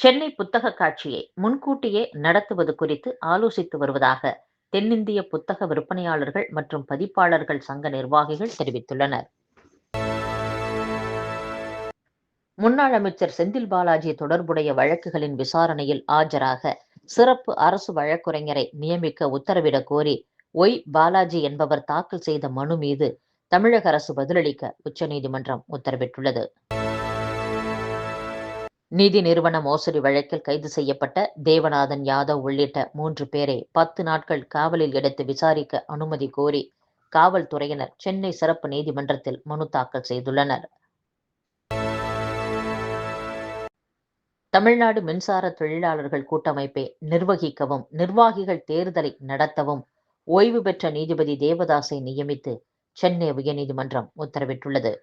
சென்னை புத்தக காட்சியை முன்கூட்டியே நடத்துவது குறித்து ஆலோசித்து வருவதாக தென்னிந்திய புத்தக விற்பனையாளர்கள் மற்றும் பதிப்பாளர்கள் சங்க நிர்வாகிகள் தெரிவித்துள்ளனர். முன்னாள் அமைச்சர் செந்தில் பாலாஜி தொடர்புடைய வழக்குகளின் விசாரணையில் ஆஜராக சிறப்பு அரசு வழக்குரைஞரை நியமிக்க உத்தரவிடக் கோரி ஒய். பாலாஜி என்பவர் தாக்கல் செய்த மனு மீது தமிழக அரசு பதிலளிக்க உச்சநீதிமன்றம் உத்தரவிட்டுள்ளது. நிதி நிறுவன மோசடி வழக்கில் கைது செய்யப்பட்ட தேவநாதன் யாதவ் உள்ளிட்ட மூன்று பேரை பத்து நாட்கள் காவலில் எடுத்து விசாரிக்க அனுமதி கோரி காவல்துறையினர் சென்னை சிறப்பு நீதிமன்றத்தில் மனு தாக்கல் செய்துள்ளனர். தமிழ்நாடு மின்சார தொழிலாளர்கள் கூட்டமைப்பை நிர்வகிக்கவும் நிர்வாகிகள் தேர்தலை நடத்தவும் ஓய்வு பெற்ற நீதிபதி தேவதாஸை நியமித்து சென்னை உயர்நீதிமன்றம் உத்தரவிட்டுள்ளது.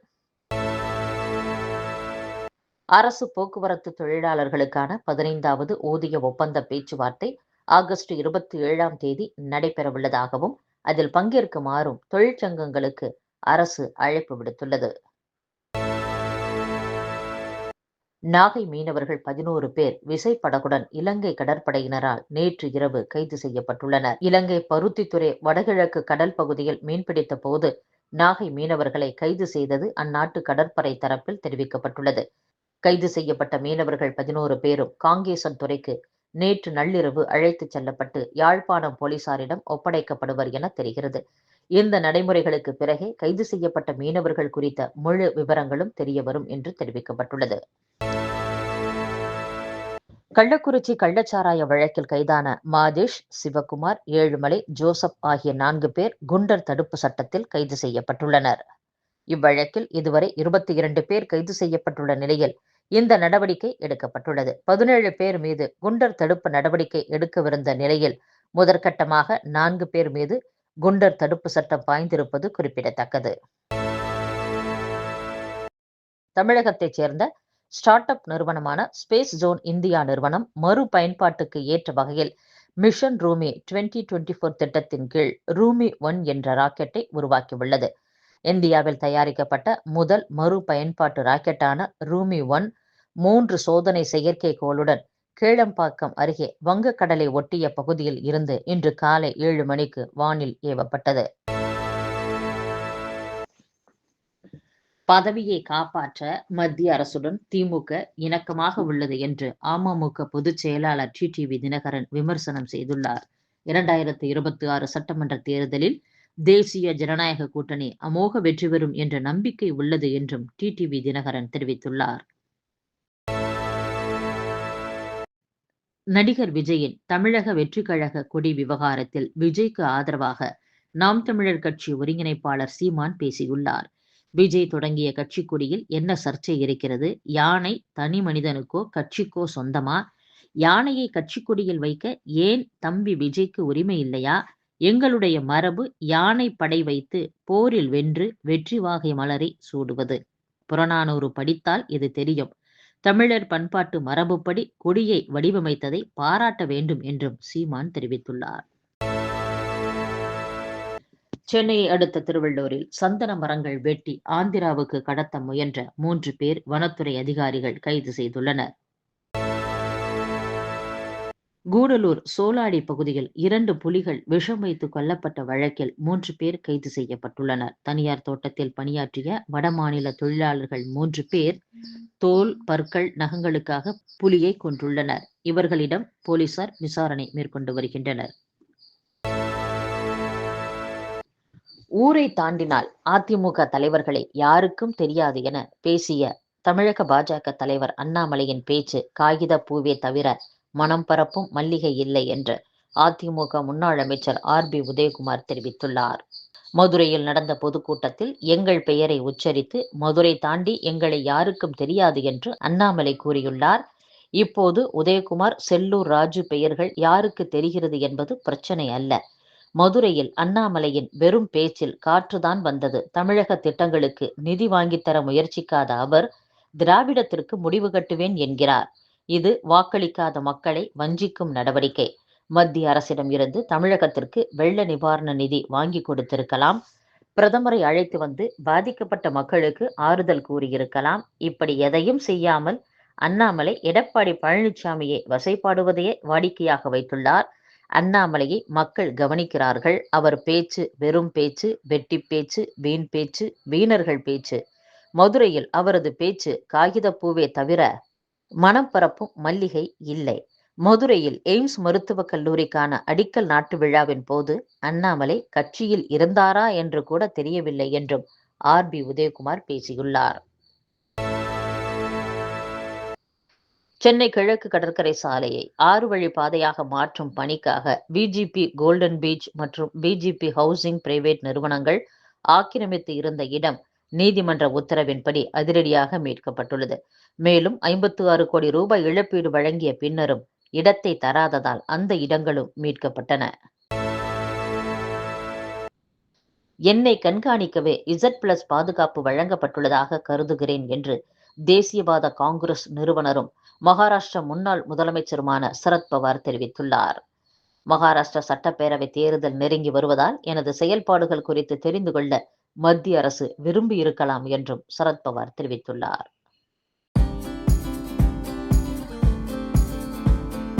அரசு போக்குவரத்து தொழிலாளர்களுக்கான பதினைந்தாவது ஊதிய ஒப்பந்த பேச்சுவார்த்தை ஆகஸ்ட் இருபத்தி ஏழாம் தேதி நடைபெறவுள்ளதாகவும் அதில் பங்கேற்குமாறும் தொழிற்சங்கங்களுக்கு அரசு அழைப்பு விடுத்துள்ளது. நாகை மீனவர்கள் பதினோரு பேர் விசைப்படகுடன் இலங்கை கடற்படையினரால் நேற்று இரவு கைது செய்யப்பட்டுள்ளனர். இலங்கை பருத்தித்துறை வடகிழக்கு கடல் பகுதியில் மீன்பிடித்த போது நாகை மீனவர்களை கைது செய்தது அந்நாட்டு கடற்படை தரப்பில் தெரிவிக்கப்பட்டுள்ளது. கைது செய்யப்பட்ட மீனவர்கள் பதினோரு பேரும் காங்கேசன் துறைக்கு நேற்று நள்ளிரவு அழைத்துச் செல்லப்பட்டு யாழ்ப்பாணம் போலீசாரிடம் ஒப்படைக்கப்படுவர் என தெரிகிறது. இந்த நடைமுறைகளுக்கு பிறகே கைது செய்யப்பட்ட மீனவர்கள் குறித்த முழு விவரங்களும் தெரியவரும் என்று தெரிவிக்கப்பட்டுள்ளது. கள்ளக்குறிச்சி கள்ளச்சாராய வழக்கில் கைதான மாதேஷ் சிவகுமார் ஏழுமலை ஜோசப் ஆகிய நான்கு பேர் குண்டர் தடுப்பு சட்டத்தில் கைது செய்யப்பட்டுள்ளனர். இவ்வழக்கில் இதுவரை இருபத்தி இரண்டு பேர் கைது செய்யப்பட்டுள்ள நிலையில் இந்த நடவடிக்கை எடுக்கப்பட்டுள்ளது. பதினேழு பேர் மீது குண்டர் தடுப்பு நடவடிக்கை எடுக்கவிருந்த நிலையில் முதற்கட்டமாக நான்கு பேர் மீது குண்டர் தடுப்பு சட்டம் பாய்ந்திருப்பது குறிப்பிடத்தக்கது. தமிழகத்தைச் சேர்ந்த ஸ்டார்ட் அப் நிறுவனமான ஸ்பேஸ் ஜோன் இந்தியா நிறுவனம் மறு பயன்பாட்டுக்கு ஏற்ற வகையில் mission Rhumi twenty twenty four திட்டத்தின் கீழ் ரூமி ஒன் என்ற ராக்கெட்டை உருவாக்கியுள்ளது. இந்தியாவில் தயாரிக்கப்பட்ட முதல் மறு பயன்பாட்டு ராக்கெட்டான ரூமி ஒன் மூன்று சோதனை செயற்கைக்கோளுடன் கீழம்பாக்கம் அருகே வங்கக்கடலை ஒட்டிய பகுதியில் இருந்து இன்று காலை ஏழு மணிக்கு வானில் ஏவப்பட்டது. பதவியை காப்பாற்ற மத்திய அரசுடன் திமுக இணக்கமாக உள்ளது என்று அமமுக பொதுச் செயலாளர் டிடிவி தினகரன் விமர்சனம் செய்துள்ளார். இரண்டாயிரத்தி இருபத்தி ஆறு சட்டமன்ற தேர்தலில் தேசிய ஜனநாயக கூட்டணி அமோக வெற்றி பெறும் என்ற நம்பிக்கை உள்ளது என்றும் டிடிவி தினகரன் தெரிவித்துள்ளார். நடிகர் விஜயின் தமிழக வெற்றிக்கழக கொடி விவகாரத்தில் விஜய்க்கு ஆதரவாக நாம் தமிழர் கட்சி ஒருங்கிணைப்பாளர் சீமான் பேசியுள்ளார். விஜய் தொடங்கிய கட்சி கொடியில் என்ன சர்ச்சை இருக்கிறது? யானை தனி மனிதனுக்கோ கட்சிக்கோ சொந்தமா? யானையை கட்சி கொடியில் வைக்க ஏன் தம்பி விஜய்க்கு உரிமை இல்லையா? எங்களுடைய மரபு யானை படை வைத்து போரில் வென்று வெற்றி வாகை மலரை சூடுவது. புறநானூறு படித்தால் இது தெரியும். தமிழர் பண்பாட்டு மரபுப்படி கொடியை வடிவமைத்ததை பாராட்ட வேண்டும் என்றும் சீமான் தெரிவித்துள்ளார். சென்னையை அடுத்த திருவள்ளூரில் சந்தன மரங்கள் வெட்டி ஆந்திராவுக்கு கடத்த முயன்ற மூன்று பேர் வனத்துறை அதிகாரிகள் கைது செய்துள்ளனர். கூடலூர் சோலாடி பகுதியில் இரண்டு புலிகள் விஷம் வைத்து கொல்லப்பட்ட வழக்கில் மூன்று பேர் கைது செய்யப்பட்டுள்ளனர். தனியார் தோட்டத்தில் பணியாற்றிய வடமாநில தொழிலாளர்கள் மூன்று பேர் தோல் பற்கள் நகங்களுக்காக புலியை கொன்றுள்ளனர். இவர்களிடம் போலீசார் விசாரணை மேற்கொண்டு வருகின்றனர். ஊரை தாண்டினால் அதிமுக தலைவர்களை யாருக்கும் தெரியாது என பேசிய தமிழக பாஜக தலைவர் அண்ணாமலையின் பேச்சு காகித பூவே தவிர மனம் பரப்பும் மல்லிகை இல்லை என்று அதிமுக முன்னாள் அமைச்சர் ஆர் பி உதயகுமார் தெரிவித்துள்ளார். மதுரையில் நடந்த பொதுக்கூட்டத்தில் எங்கள் பெயரை உச்சரித்து மதுரை தாண்டி எங்களை யாருக்கும் தெரியாது என்று அண்ணாமலை கூறியுள்ளார். இப்போது உதயகுமார் செல்லூர் ராஜு பெயர்கள் யாருக்கு தெரிகிறது என்பது பிரச்சனை அல்ல. மதுரையில் அண்ணாமலையின் வெறும் பேச்சில் காற்றுதான் வந்தது. தமிழக திட்டங்களுக்கு நிதி வாங்கித்தர முயற்சிக்காத அவர் திராவிடத்திற்கு முடிவு கட்டுவேன் என்கிறார். இது வாக்களிக்காத மக்களை வஞ்சிக்கும் நடவடிக்கை. மத்திய அரசிடம் இருந்து தமிழகத்திற்கு வெள்ள நிவாரண நிதி வாங்கி கொடுத்திருக்கலாம். பிரதமரை அழைத்து வந்து பாதிக்கப்பட்ட மக்களுக்கு ஆறுதல் கூறியிருக்கலாம். இப்படி எதையும் செய்யாமல் அண்ணாமலை எடப்பாடி பழனிசாமியை வசைப்பாடுவதையே வாடிக்கையாக வைத்துள்ளார். அண்ணாமலையை மக்கள் கவனிக்கிறார்கள். அவர் பேச்சு வெறும் பேச்சு வெட்டி பேச்சு வீண் பேச்சு வீணர்கள் பேச்சு. மதுரையில் அவரது பேச்சு காகித பூவே தவிர மனம் பரப்பும் மல்லிகை இல்லை. மதுரையில் எய்ம்ஸ் மருத்துவக் கல்லூரிக்கான அடிக்கல் நாட்டு விழாவின் போது அண்ணாமலை கட்சியில் இருந்தாரா என்று கூட தெரியவில்லை என்றும் ஆர். பி. உதயகுமார் பேசியுள்ளார். சென்னை கிழக்கு கடற்கரை சாலையை ஆறு வழி பாதையாக மாற்றும் பணிக்காக பிஜிபி கோல்டன் பீச் மற்றும் பிஜிபி ஹவுசிங் பிரைவேட் நிறுவனங்கள் ஆக்கிரமித்து இருந்த இடம் நீதிமன்ற உத்தரவின்படி அதிரடியாக மீட்கப்பட்டுள்ளது. மேலும் ஐம்பத்து ஆறு கோடி ரூபாய் இழப்பீடு வழங்கிய பின்னரும் இடத்தை தராததால் அந்த இடங்களும் மீட்கப்பட்டன. என்னை கண்காணிக்கவே இசட் பிளஸ் பாதுகாப்பு வழங்கப்பட்டுள்ளதாக கருதுகிறேன் என்று தேசியவாத காங்கிரஸ் நிறுவனரும் மகாராஷ்டிர முன்னாள் முதலமைச்சருமான சரத்பவார் தெரிவித்துள்ளார். மகாராஷ்டிர சட்டப்பேரவை தேர்தல் நெருங்கி வருவதால் எனது செயல்பாடுகள் குறித்து தெரிந்து கொள்ள மத்திய அரசு விரும்பி இருக்கலாம் என்றும் சரத்பவார் தெரிவித்துள்ளார்.